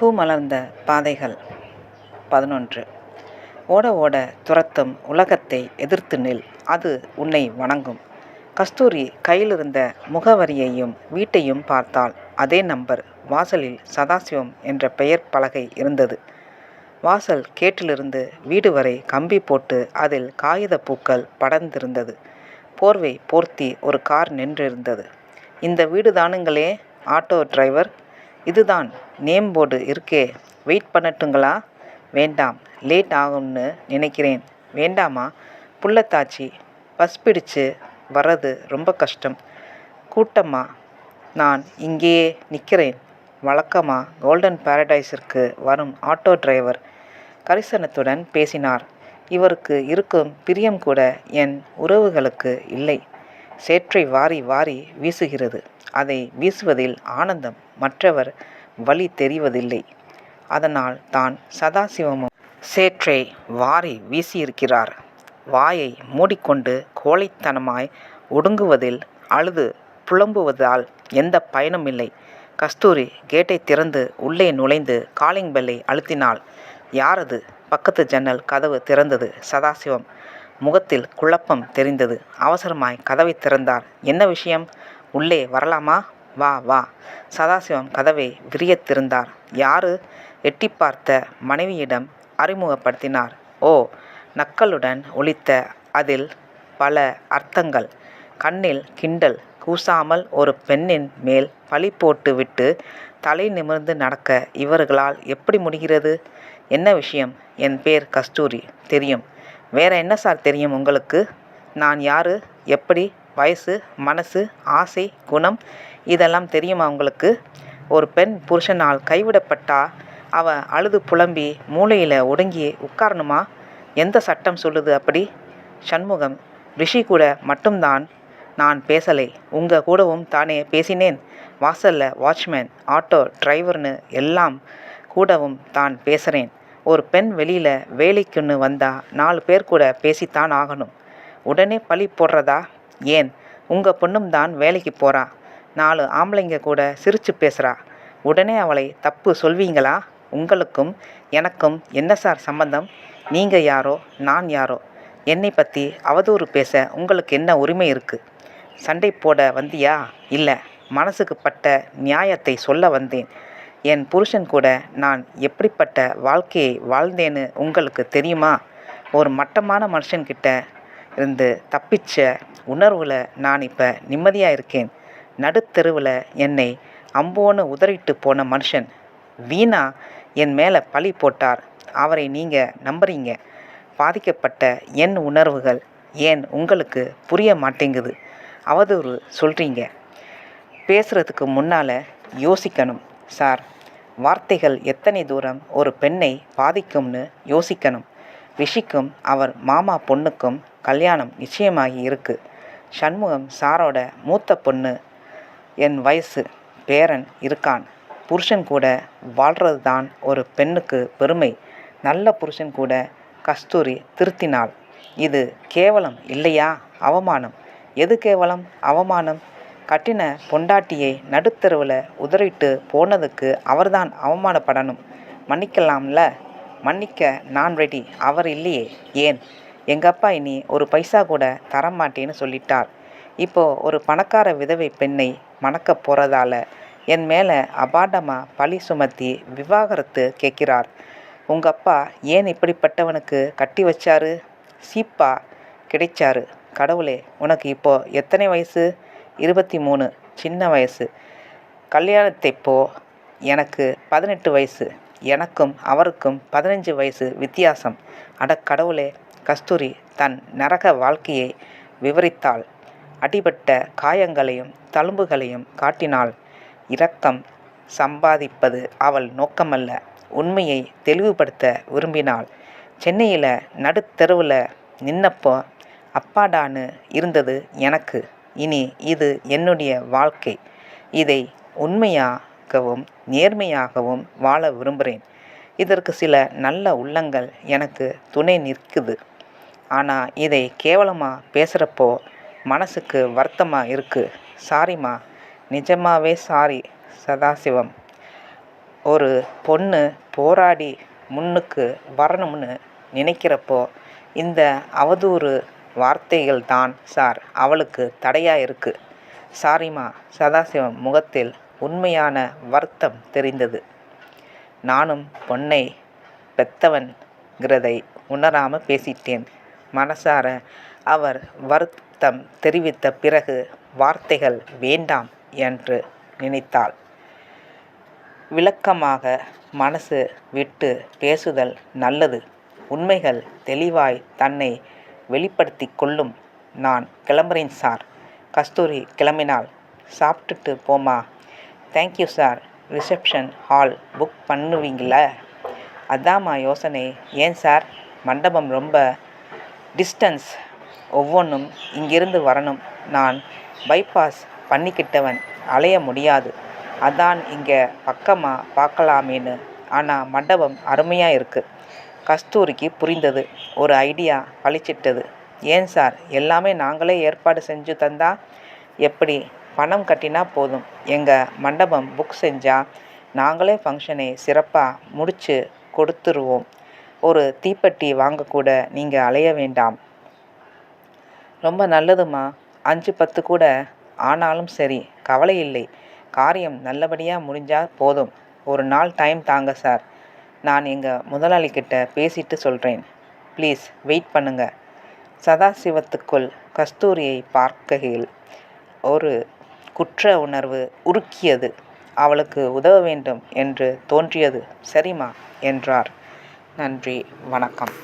பூ மலர்ந்த பாதைகள். பதினொன்று. ஓட ஓட துரத்தும் உலகத்தை எதிர்த்து நில். அது உன்னை வணங்கும். கஸ்தூரி கையிலிருந்த முகவரியையும் வீட்டையும் பார்த்தால் அதே நம்பர். வாசலில் சதாசிவம் என்ற பெயர் பலகை இருந்தது. வாசல் கேட்டிலிருந்து வீடு வரை கம்பி போட்டு அதில் காகித பூக்கள் படர்ந்திருந்தது. போர்வை போர்த்தி ஒரு கார் நின்றிருந்தது. இந்த வீடு தானுங்களே? Auto driver? இதுதான் நேம் போர்டு இருக்கே. வெயிட் பண்ணட்டுங்களா? வேண்டாம் லேட் ஆகும்னு நினைக்கிறேன். வேண்டாமா? புள்ளத்தாச்சி பஸ் பிடிச்சு வர்றது ரொம்ப கஷ்டம். கூட்டமா நான் இங்கேயே நிற்கிறேன் வழக்கமாக கோல்டன் பாரடைஸிற்கு வரும் ஆட்டோ டிரைவர் கரிசனத்துடன் பேசினார். இவருக்கு இருக்கும் பிரியம் கூட என் உறவுகளுக்கு இல்லை. சேற்றை வாரி வாரி வீசுகிறது. அதை வீசுவதில் ஆனந்தம் மற்றவர் வழி தெரிவதில்லை. அதனால் தான் சதாசிவமும் சேற்றை வாரி வீசியிருக்கிறார். வாயை மூடிக்கொண்டு கோழைத்தனமாய் ஒடுங்குவதில் அழுது புலம்புவதால் எந்த பயனும் இல்லை. கஸ்தூரி கேட்டை திறந்து உள்ளே நுழைந்து காலிங் பெல்லை அழுத்தினாள். யாரது? பக்கத்து ஜன்னல் கதவு திறந்தது சதாசிவம். முகத்தில் குழப்பம் தெரிந்தது. அவசரமாய் கதவை திறந்தார். என்ன விஷயம்? உள்ளே வரலாமா? வா வா. சதாசிவம் கதவை விரியத் திறந்தார். யாரு? எட்டி பார்த்த மனைவியிடம் அறிமுகப்படுத்தினார். ஓ! நக்களுடன் ஒலித்த அதில் பல அர்த்தங்கள். கண்ணில் கிண்டல் கூசாமல் ஒரு பெண்ணின் மேல் பழி போட்டு விட்டு தலை நிமிர்ந்து நடக்க இவர்களால் எப்படி முடிகிறது? என்ன விஷயம்? என் பேர் கஸ்தூரி. தெரியும். வேற என்ன சார் தெரியும் உங்களுக்கு? நான் யார்? எப்படி? வயசு? மனசு? ஆசை? குணம்? இதெல்லாம் தெரியுமா உங்களுக்கு? ஒரு பெண் புருஷனால் கைவிடப்பட்டா அவ அழுது புலம்பி மூளையில் ஒடுங்கி உட்காரணுமா? எந்த சட்டம் சொல்லுது அப்படி? சண்முகம் ரிஷி கூட மட்டும்தான் நான் பேசலை. உங்கள் கூடவும் தானே பேசினேன். வாசல்ல வாட்ச்மேன் ஆட்டோ டிரைவர்னு எல்லாம் கூடவும் தான் பேசுகிறேன் ஒரு பெண் வெளியில் வேலைக்குன்னு வந்தா நாலு பேர் கூட பேசித்தான் ஆகணும். உடனே பழி போடுறதா? ஏன்? உங்கள் பொண்ணும் தான் வேலைக்கு போகிறா நாலு ஆம்பளைங்க கூட சிரித்து பேசுகிறா உடனே அவளை தப்பு சொல்வீங்களா? உங்களுக்கும் எனக்கும் என்ன சார் சம்பந்தம்? நீங்கள் யாரோ? நான் யாரோ? என்னை பற்றி அவதூறு பேச உங்களுக்கு என்ன உரிமை இருக்குது சண்டை போட வந்தியா? இல்லை. மனசுக்கு பட்ட நியாயத்தை சொல்ல வந்தேன். என் புருஷன் கூட நான் எப்படிப்பட்ட வாழ்க்கையை வாழ்ந்தேன்னு உங்களுக்கு தெரியுமா? ஒரு மட்டமான மனுஷன்கிட்ட இருந்து தப்பிச்ச உணர்வில் நான் இப்போ நிம்மதியாக இருக்கேன். நடுத்தெருவில் என்னை அம்போன்னு உதறிட்டு போன மனுஷன் வீணா என் மேலே பழி போட்டார். அவரை நீங்கள் நம்புறீங்க. பாதிக்கப்பட்ட என் உணர்வுகள் ஏன் உங்களுக்கு புரிய மாட்டேங்குது? அவதூறு சொல்கிறீங்க பேசுகிறதுக்கு முன்னால் யோசிக்கணும். சார் வார்த்தைகள் எத்தனை தூரம் ஒரு பெண்ணை பாதிக்கும்னு யோசிக்கணும். ரிஷிக்கும் அவர் மாமா பொண்ணுக்கும் கல்யாணம் நிச்சயமாகி இருக்கு. சண்முகம் சாரோட மூத்த பொண்ணு. என் வயசு பேரன் இருக்கான். புருஷன் கூட வாழ்கிறது தான் ஒரு பெண்ணுக்கு பெருமை. நல்ல புருஷன் கூட கஸ்தூரி திருத்தினாள். இது கேவலம் இல்லையா? அவமானம். எது கேவலம்? அவமானம்? கட்டின பொண்டாட்டியை நடுத்தருவில் உதறிட்டு போனதுக்கு அவர்தான் அவமானப்படணும். மன்னிக்கலாம்ல? மன்னிக்க நான் ரெடி அவர் இல்லையே. ஏன்? எங்கள் அப்பா இனி ஒரு பைசா கூட தரமாட்டேன்னு சொல்லிட்டார் இப்போது ஒரு பணக்கார விதவை பெண்ணை மணக்க போகிறதால என் மேலே அபாண்டமாக பழி சுமத்தி விவாகரத்து கேட்கிறார். உங்கள் அப்பா ஏன் இப்படிப்பட்டவனுக்கு கட்டி வச்சாரு? சீப்பா கிடைச்சாரு. கடவுளே உனக்கு இப்போ எத்தனை வயசு? இருபத்தி மூணு சின்ன வயசு. கல்யாணத்தைப்போ எனக்கு பதினெட்டு வயசு. எனக்கும் அவருக்கும் பதினஞ்சு வயசு வித்தியாசம். அட கடவுளே கஸ்தூரி தன் நரக வாழ்க்கையை விவரித்தாள். அடிபட்ட காயங்களையும் தழும்புகளையும் காட்டினாள். இரக்கம் சம்பாதிப்பது அவள் நோக்கமல்ல. உண்மையை தெளிவுபடுத்த விரும்பினாள். சென்னையில் நடுத்தெருவில் நின்னப்போ அப்பாடான்னு இருந்தது எனக்கு. இனி இது என்னுடைய வாழ்க்கை. இதை உண்மையாகவும் நேர்மையாகவும் வாழ விரும்புகிறேன். இதற்கு சில நல்ல உள்ளங்கள் எனக்கு துணை நிற்குது. ஆனால் இதை கேவலமாக பேசுகிறப்போ மனசுக்கு வருத்தமாக இருக்குது சாரிம்மா நிஜமாவே சாரி சதாசிவம். ஒரு பொண்ணு போராடி முன்னுக்கு வரணும்னு நினைக்கிறப்போ இந்த அவதூறு வார்த்தைகள் தான் சார். அவளுக்கு தடையா இருக்கு. சாரிம்மா சதாசிவம் முகத்தில் உண்மையான வருத்தம் தெரிந்தது. நானும் பொன்னை பெத்தவன்கிறதை உணராமல் பேசிட்டேன். மனசார அவர் வருத்தம் தெரிவித்த பிறகு வார்த்தைகள் வேண்டாம் என்று நினைத்தாள். விளக்கமாக மனசு விட்டு பேசுதல் நல்லது. உண்மைகள் தெளிவாய் தன்னை வெளிப்படுத்தி கொள்ளும். நான் கிளம்புறேன் சார். கஸ்தூரி கிளம்பினாள் சாப்பிட்டுட்டு போமா thank you sir reception hall book பண்ணுவீங்கள? அதாம்மா யோசனை. ஏன் சார்? மண்டபம் ரொம்ப டிஸ்டன்ஸ் ஒவ்வொன்றும் இங்கிருந்து வரணும். நான் பைபாஸ் பண்ணிக்கிட்டவன் அலைய முடியாது. அதான் இங்கே பக்கமாக பார்க்கலாமேன்னு. ஆனால் மண்டபம் அருமையாக இருக்குது கஸ்தூரிக்கு புரிந்தது. ஒரு ஐடியா பளிச்சிட்டது ஏன் சார்? எல்லாமே நாங்களே ஏற்பாடு செஞ்சு தந்தா எப்படி? பணம் கட்டினா போதும். எங்கள் மண்டபம் புக் செஞ்சால் நாங்களே ஃபங்க்ஷனை சிறப்பாக முடித்து கொடுத்துருவோம். ஒரு தீப்பெட்டி வாங்கக்கூட நீங்கள் அலைய வேண்டாம். ரொம்ப நல்லதும்மா அஞ்சு பத்து கூட. ஆனாலும் சரி கவலை இல்லை. காரியம் நல்லபடியாக முடிஞ்சால் போதும். ஒரு நாள் டைம் தாங்க சார். நான் எங்கள் முதலாளிக்கிட்ட பேசிட்டு சொல்கிறேன் ப்ளீஸ் வெயிட் பண்ணுங்க. சதாசிவத்துக்குள் கஸ்தூரியை பார்க்கையில் ஒரு குற்ற உணர்வு உருக்கியது. அவளுக்கு உதவ வேண்டும் என்று தோன்றியது. சரிம்மா என்றார். நன்றி வணக்கம்.